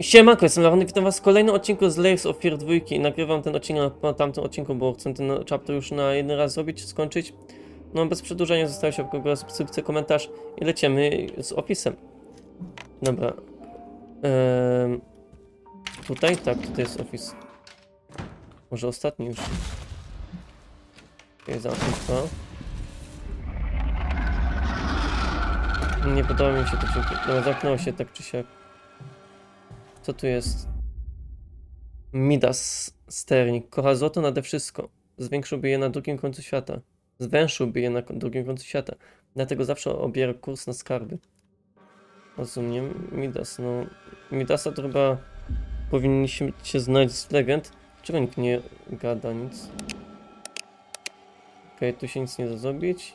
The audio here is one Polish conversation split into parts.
Siemanko, jestem Laronek, witam was w kolejnym odcinku z Layers of Fear 2 i nagrywam ten odcinek po tamtym odcinku, bo chcę ten chapter już na jeden raz zrobić, skończyć. No bez przedłużenia zostawić łapkę subskrypcję, komentarz i lecimy z opisem. Dobra. Ehm, tutaj? Tak, tutaj jest opis. Może ostatni już. Okay, zamknę to. Nie podoba mi się to dźwięki. Dobra, zamknęło się tak czy siak. Co tu jest? Midas sternik. Kocha złoto nade wszystko. Zwiększyłby je na drugim końcu świata. Zwęszyłby je na drugim końcu świata. Dlatego zawsze obiera kurs na skarby. Rozumiem. Midas, no... Midasa to chyba powinniśmy się znać z legend. Czego nikt nie gada nic? Okej, tu się nic nie da zrobić.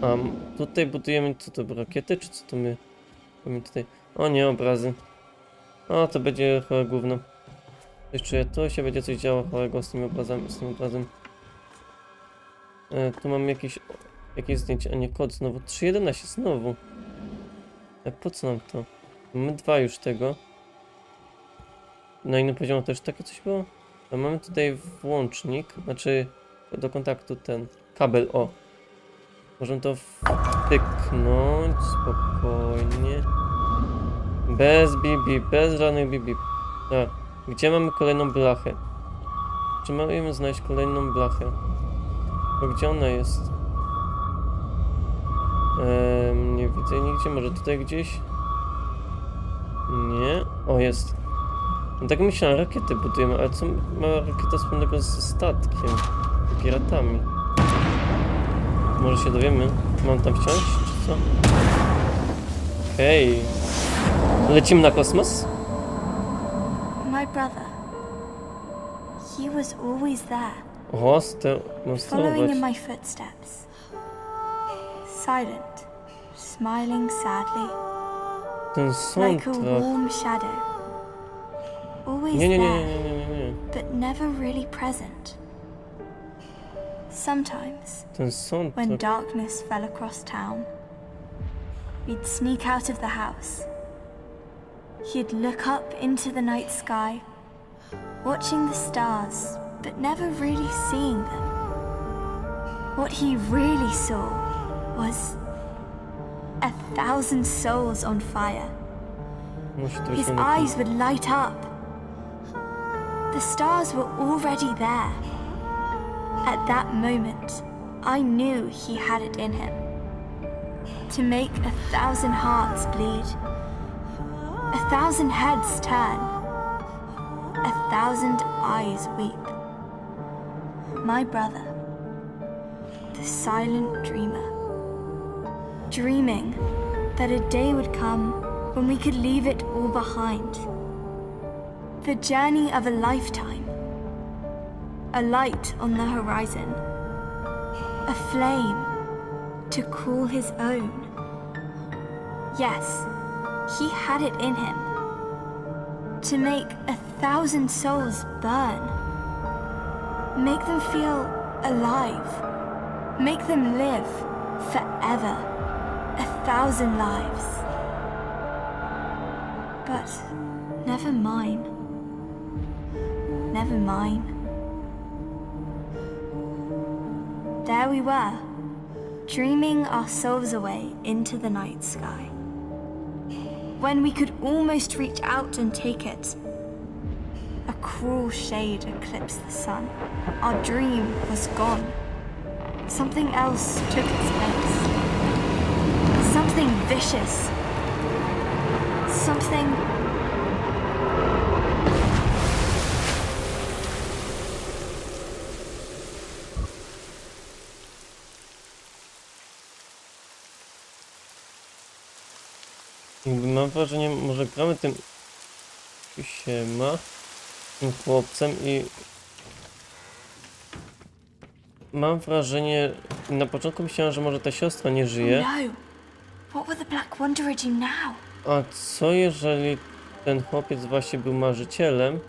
A, m- tutaj budujemy, co to, rakiety, czy co to my? Mamy tutaj... O nie, obrazy. O, to będzie chore gówno. Coś czuję, to się będzie coś działo chorego z tym obrazem, z tym obrazem. E, tu mam jakieś, jakieś zdjęcie, a nie kod znowu. 3.11 znowu. E, po co nam to? Mamy dwa już tego. Na innym poziomie też takie coś było? A mamy tutaj włącznik, znaczy do kontaktu ten kabel, o. Możemy to wtyknąć spokojnie. Bez bibi, bez żadnych bibi. Tak. Gdzie mamy kolejną blachę? Czy mamy znaleźć kolejną blachę? Bo gdzie ona jest? Ehm, nie widzę nigdzie, może tutaj gdzieś? Nie. O, jest. No tak myślałem, rakiety budujemy, ale co ma rakieta wspólnego ze statkiem? Piratami. Może się dowiemy. Mam tam wciąć, czy co? Hej. Lecimy na kosmos? My brother. He was always there, O, ste- following in my footsteps. Silent, smiling sadly, Ten like a warm shadow. Always Nie, nie, nie, there, nie, nie, nie, nie. but never really present. Sometimes, when darkness fell across town, we'd sneak out of the house. He'd look up into the night sky, watching the stars, but never really seeing them. What he really saw was a thousand souls on fire. Musi to być His eyes would light up. The stars were already there. At that moment, I knew he had it in him. To make a thousand hearts bleed, a thousand heads turn, a thousand eyes weep. My brother, the silent dreamer, dreaming that a day would come when we could leave it all behind. The journey of a lifetime. A light on the horizon. A flame to call his own. Yes, he had it in him. To make a thousand souls burn. Make them feel alive. Make them live forever. A thousand lives. But never mine. Never mine. There we were, dreaming our souls away into the night sky. When we could almost reach out and take it, a cruel shade eclipsed the sun. Our dream was gone. Something else took its place. Something vicious. Something mam wrażenie, może gramy tym siema, tym chłopcem i mam wrażenie, na początku myślałem, że może ta siostra nie żyje, No. A co jeżeli ten chłopiec właśnie był marzycielem?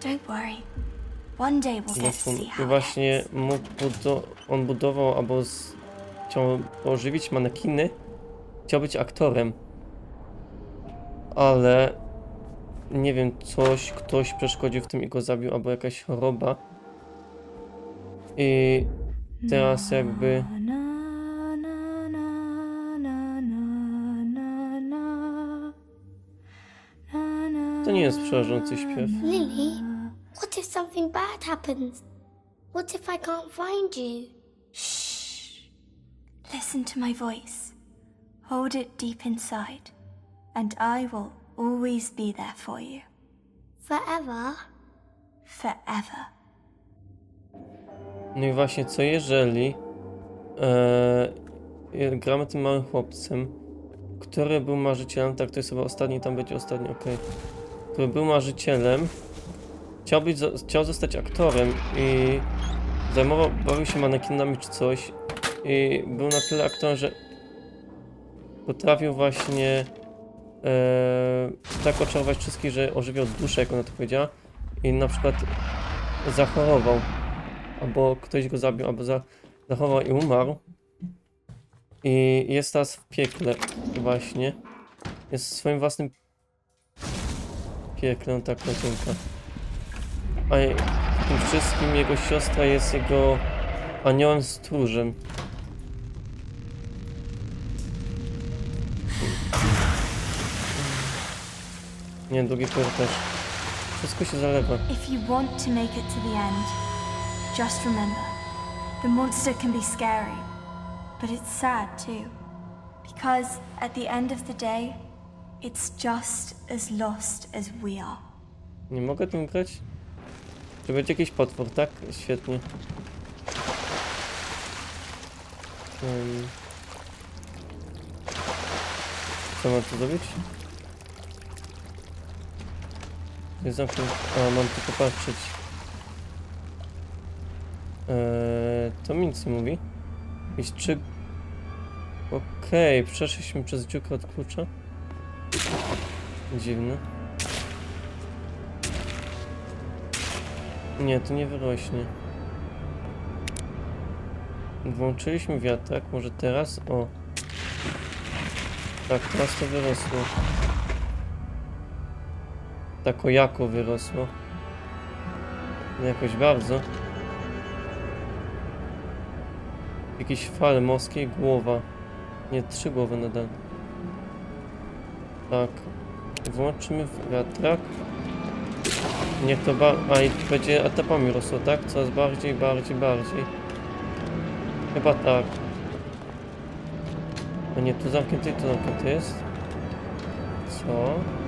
I właśnie mógł budo- on budował albo chciał ożywić manekiny, chciał być aktorem, ale nie wiem, coś, ktoś przeszkodził w tym i go zabił, albo jakaś choroba. I teraz jakby... To nie jest przerażający śpiew. Lily, what if something bad happens? What if I can't find you? Shh. Listen to my voice. Hold it deep inside, and I will always be there for you. Forever? Forever. No i właśnie, co jeżeli e, gramy tym małym chłopcem, który był marzycielem, tak to jest chyba ostatni, tam będzie ostatni, okej. Który był marzycielem, chciał, być, chciał zostać aktorem i zajmował, bawił się manekinami czy coś i był na tyle aktorem, że potrafił właśnie e, tak oczarować wszystkich, że ożywiał duszę, jak ona to powiedziała i na przykład zachorował albo ktoś go zabił, albo za, zachował i umarł. I jest teraz w piekle właśnie. Jest w swoim własnym piekle, no tak końcówka. A tym wszystkim jego siostra jest jego aniołem stróżem. Nie, drugi korytarz. Wszystko się zalewa. If you want to make it to the end, just remember the monster can be scary, but it's sad too. Because at the end of the day, it's just as lost as we are. Nie mogę tym grać? Czy będzie jakiś potwór, tak? Świetnie. Ym. Co mam tu zrobić? Nie zamknę. A, mam tylko patrzeć. Eee, to mi nic nie mówi. Jakieś trzy... Okej, przeszliśmy przez dziurkę od klucza. Dziwne. Nie, to nie wyrośnie. Włączyliśmy wiatrak, może teraz? O. Tak, teraz to wyrosło. Tak o jako wyrosło. No jakoś bardzo. Jakieś fale morskie, głowa. Nie, trzy głowy nadal. Tak. Włączymy wiatrak. Niech to ba... A i będzie etapami rosło, tak? Coraz bardziej, bardziej, bardziej. Chyba tak. A nie, tu zamknięty tu zamknięty jest. Co?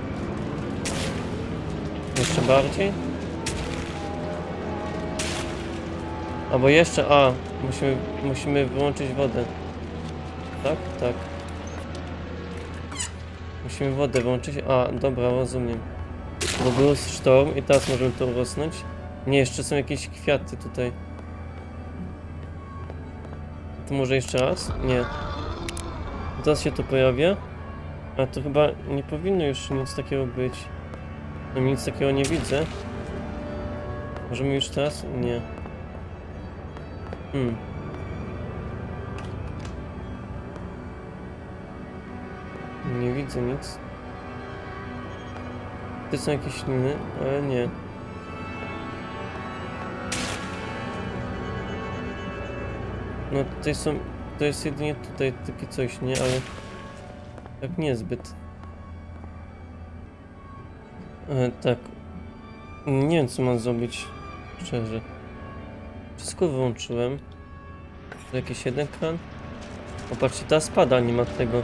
Jeszcze bardziej? Albo jeszcze, a, musimy, musimy wyłączyć wodę. Tak? Tak. Musimy wodę wyłączyć. A, dobra, rozumiem. Bo był sztorm i teraz możemy to urosnąć. Nie, jeszcze są jakieś kwiaty tutaj. To może jeszcze raz? Nie. Teraz się to pojawia. A to chyba nie powinno już nic takiego być. No nic takiego nie widzę. Możemy już teraz? Nie. Hmm. Nie widzę nic. To są jakieś liny, ale nie. No tutaj są, to jest jedynie tutaj takie coś, nie, ale tak niezbyt. E, tak. Nie wiem co mam zrobić, szczerze. Wszystko wyłączyłem. To jakiś jeden kran. Popatrzcie, ta spada, nie ma tego.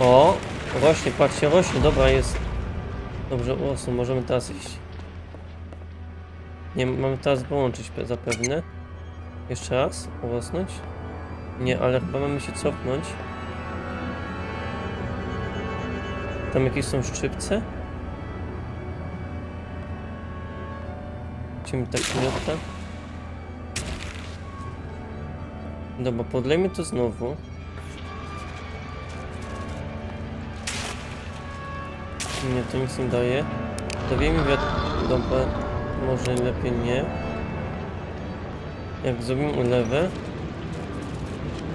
O! Rośnie, patrzcie, rośnie, dobra jest. Dobrze, urosło, możemy teraz iść. Nie, mamy teraz wyłączyć pe- zapewne. Jeszcze raz, urosnąć. Nie, ale chyba mamy się cofnąć. Tam jakieś są szczypce? Chcemy tak miota. Dobra, podlejmy to znowu. Nie, to nic nie daje. Dowiemy wiatr... Dobra, może lepiej nie. Jak zrobimy ulewę...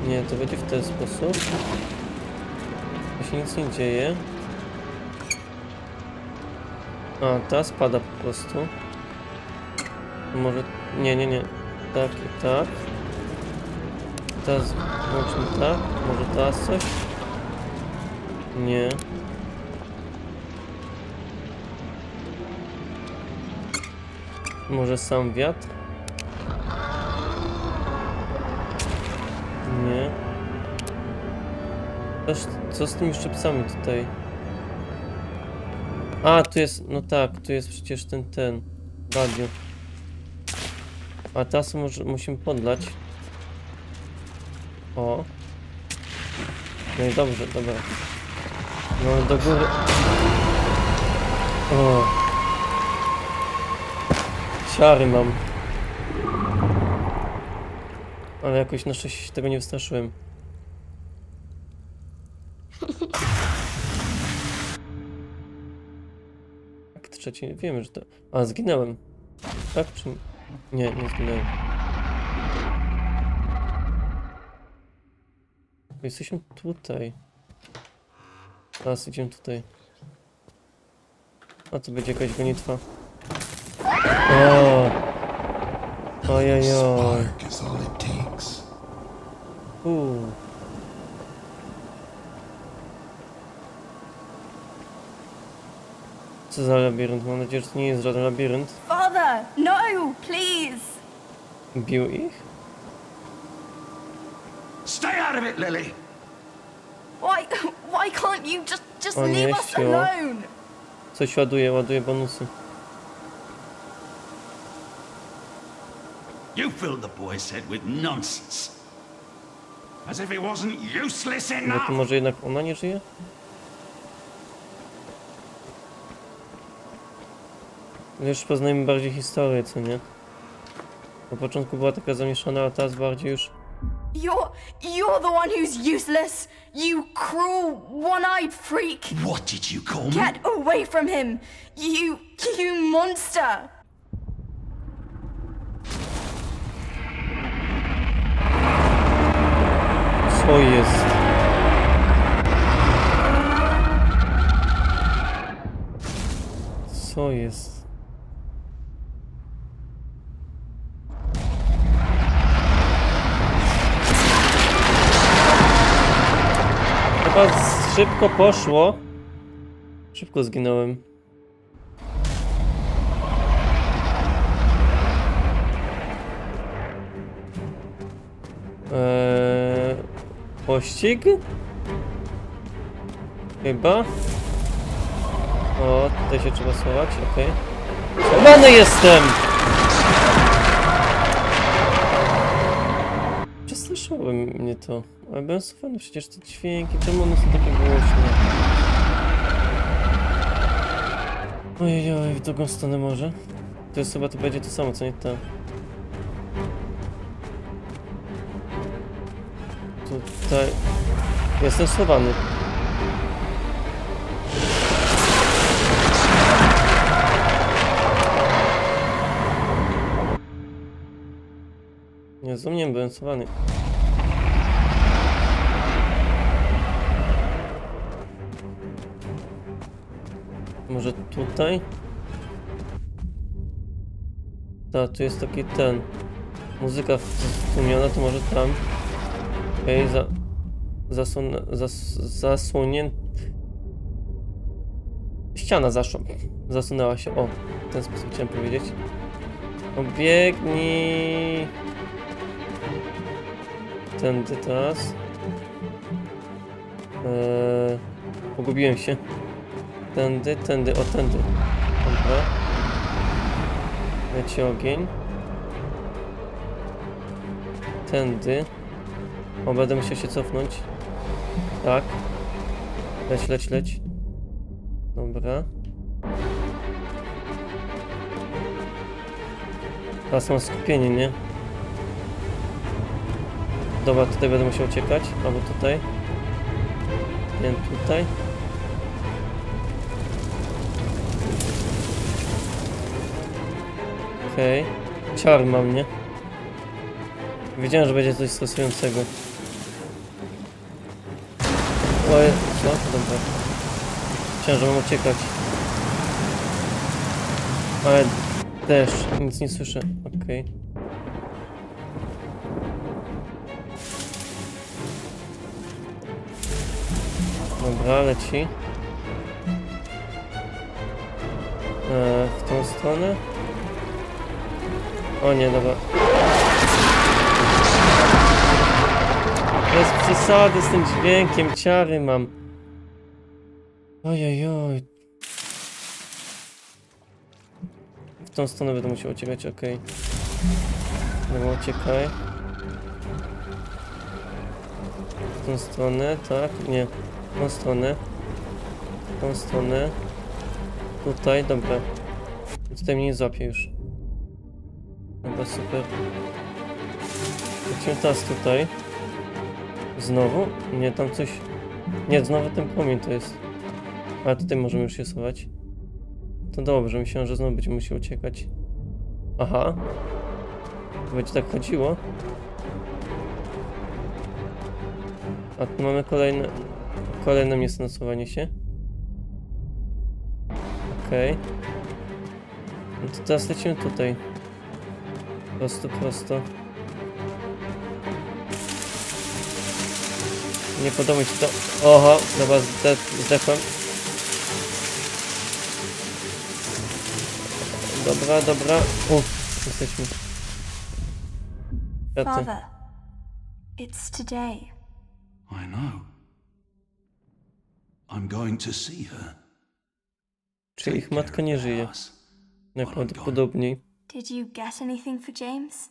Nie, to będzie w ten sposób. To się nic nie dzieje. A, ta spada po prostu. Może... Nie, nie, nie. Tak i tak. Teraz włączmy tak. Może teraz coś? Nie. Może sam wiatr? Nie. Co z tymi szczypcami tutaj? A, tu jest, no tak, tu jest przecież ten, ten, radio. A teraz może, musimy podlać. O. No i dobrze, dobra. No do góry. O. Siary mam. Ale jakoś na szczęście się tego nie wystraszyłem. Trzeci, wiemy, że to... A, zginęłem. Tak czy... Nie, nie zginęłem. Jesteśmy tutaj. Teraz idziemy tutaj. A tu będzie jakaś gonitwa. O! Ojojoj. Uuu. Co za labirynt? Mam nadzieję, że to nie jest żaden labirynt. Father, no, please. Bił ich? Stay out of it, Lily. Why, why can't you just, just O leave nie, us sio. alone? Coś ładuje, ładuje bonusy. You filled the boy's head with nonsense. As if he wasn't useless No to enough. może jednak ona nie żyje? Już poznajemy bardziej historię, co nie? Na początku była taka zamieszana, a teraz bardziej już... You're, you're the one who's useless. You cruel, one-eyed freak. What did you call me? Get away from him. You, you monster. Co jest? Co jest? Chyba szybko poszło. Szybko zginąłem. Eee, pościg? Chyba. O, tutaj się trzeba schować, okej. Schowany jestem! Przestraszyło mnie to. Ale byłem schowany, przecież te dźwięki, czemu one są takie głośne? Ojej, w drugą stronę może? To jest chyba to będzie to samo, co nie ta. Tutaj... Jestem schowany. Nie rozumiem, byłem schowany. Może tutaj? Tak, tu jest taki ten... Muzyka stłumiona, to może tam. Okej, za... Zasun... Zas... Zasłonię... Ściana zaszła. Zasunęła się. O, w ten sposób chciałem powiedzieć. Obiegnij... Tędy teraz. Eee, pogubiłem się. Tędy, tędy, o tędy. Dobra. Leci ogień. Tędy. O, będę musiał się cofnąć. Tak. Leć, leć, leć. Dobra. Teraz mam skupienie, nie? Dobra, tutaj będę musiał uciekać. Albo tutaj. Nie, tutaj. Okej. Okay. Czar mam, nie? Wiedziałem, że będzie coś stresującego. Oj, co? Dobra. Chciałem, że mam uciekać. Ale deszcz, nic nie słyszę. Okej. Dobra, leci. E, w tą stronę. O nie, dobra. Bez przesady z tym dźwiękiem, ciary mam. Ojojoj. W tą stronę będę musiał uciekać, okej. Dobra, uciekaj. W tą stronę, tak? Nie. W tą stronę. W tą stronę. Tutaj, dobra. Tutaj mnie nie złapie już. Dobra, super. Lecimy teraz tutaj. Znowu? Nie, tam coś... Nie, znowu ten płomień to jest. Ale tutaj możemy już się schować. To dobrze, myślałem, że znowu będziemy musiał uciekać. Aha. To będzie tak chodziło. A tu mamy kolejne... Kolejne miejsce na schowanie się. Okej. No to teraz lecimy tutaj. Prosto, prosto. Nie podoba mi się to. Oho, dobra, zde zdechłem. Dobra, dobra. Uff, jesteśmy. Father, it's today. I know. I'm going to see her. Czy ich matka nie żyje? Najprawdopodobniej. Did you get anything for James?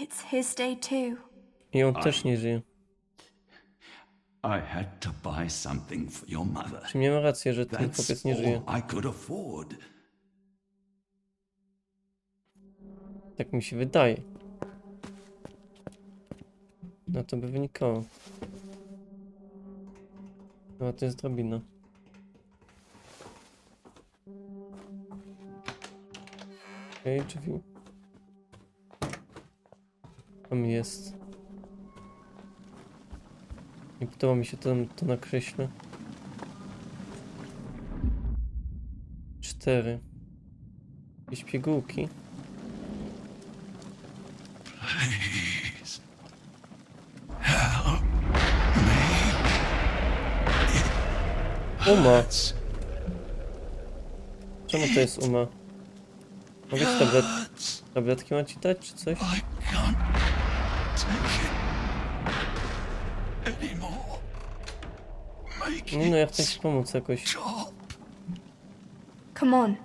It's his day too. I on też nie żyje. I had to buy something for your mother. Czy miałem rację, że ten That's chłopiec nie żyje? all I could afford. Tak mi się wydaje. No to by wynikało. No to jest drabina. Okej, drzwi. Tam jest. Nie podoba mi się to, to na krześle. Cztery. Jakieś pigułki. Uma. Czemu to jest uma? Mogę ci tablet tabletki mam ci dać, czy coś? I can't take it anymore. Make Nie no, ja it chcę ci pomóc jakoś. stop. Come on.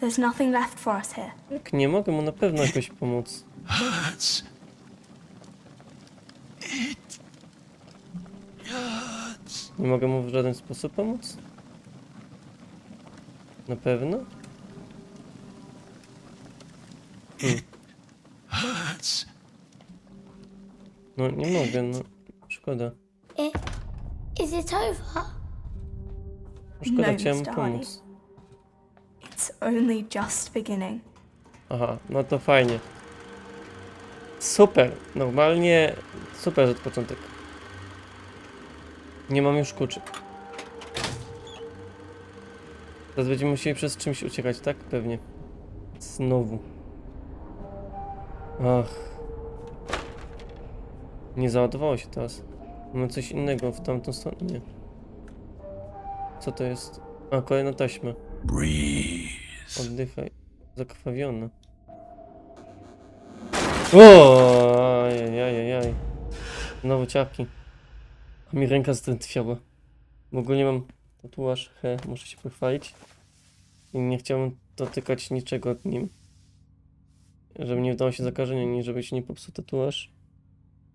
There's nothing left for us here. Jak nie mogę mu na pewno jakoś pomóc. Hurts. It hurts. Nie mogę mu w żaden sposób pomóc? Na pewno? Hurts. No nie mogę, no. Szkoda. It, is it over? Szkoda, No, chciałem Mr. pomóc. It's only just beginning. Aha, no to fajnie. Super, normalnie super od początek. Nie mam już kluczy. Teraz będziemy musieli przez czymś uciekać, tak? Pewnie. Znowu. Ach. Nie załadowało się teraz. Mamy coś innego w tamtą stronę. Nie. Co to jest? A, kolejna taśma. Oddychaj. Zakrwawiona. O, ajajajaj. Znowu ciapki. A mi ręka zdrętwiała. W ogóle mam tatuaż, he, muszę się pochwalić. I nie chciałem dotykać niczego nim. Żeby nie dało się zakażenia, ani żeby się nie popsuł tatuaż.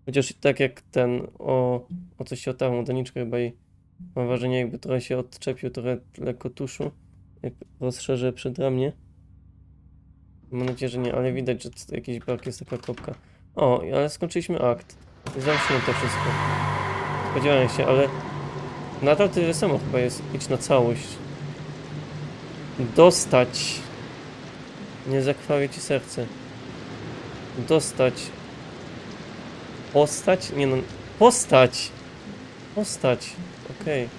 Chociaż tak jak ten, o, o coś się otarło, doniczkę chyba i mam wrażenie jakby trochę się odczepił, trochę lekko tuszu. Jak rozszerzę przedramię. Mam nadzieję, że nie, ale widać, że jakiś brak jest taka kropka. O, ale skończyliśmy akt. Zamknięte wszystko. Spodziewałem się, ale nadal tyle samo chyba jest. Idź na całość. Dostać. Nie zakrwawi ci serce. Dostać. Postać? Nie no. Postać! Postać. Okej.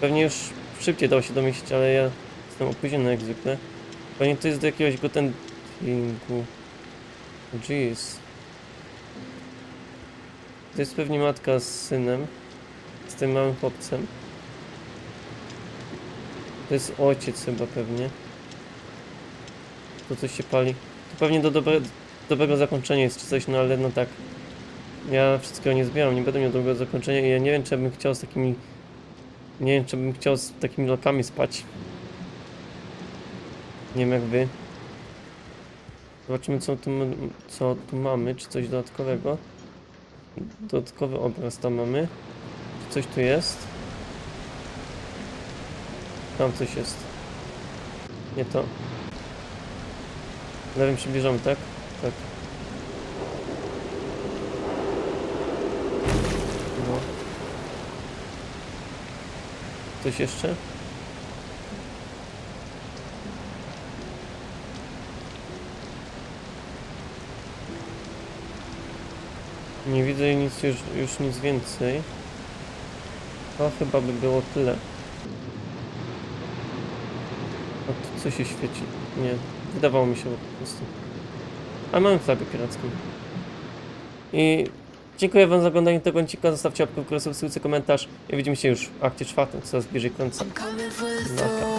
Pewnie już szybciej dało się domyślić, ale ja jestem opóźniony jak zwykle. Pewnie to jest do jakiegoś gotentingu. Jeez. To jest pewnie matka z synem. Z tym małym chłopcem. To jest ojciec chyba pewnie. To coś się pali. To pewnie do dobre, dobrego zakończenia jest czy coś, no ale no tak. Ja wszystkiego nie zbieram, nie będę miał dobrego zakończenia i ja nie wiem czy bym chciał z takimi... Nie wiem czy bym chciał z takimi lokami spać. Nie wiem jak wy. Zobaczymy co tu, co tu mamy, czy coś dodatkowego. Dodatkowy obraz tam mamy. Czy coś tu jest? Tam coś jest. Nie to. Lewym przybliżamy, tak? Tak. No. Jeszcze? Nie widzę nic już, już nic więcej. To chyba by było tyle. A tu co się świeci? Nie, wydawało mi się po prostu. Ale mamy flagę piracką. I dziękuję wam za oglądanie tego odcinka. Zostawcie łapkę w górę, subskrypcję, komentarz. I widzimy się już w akcie czwartym, coraz bliżej końca. I'm coming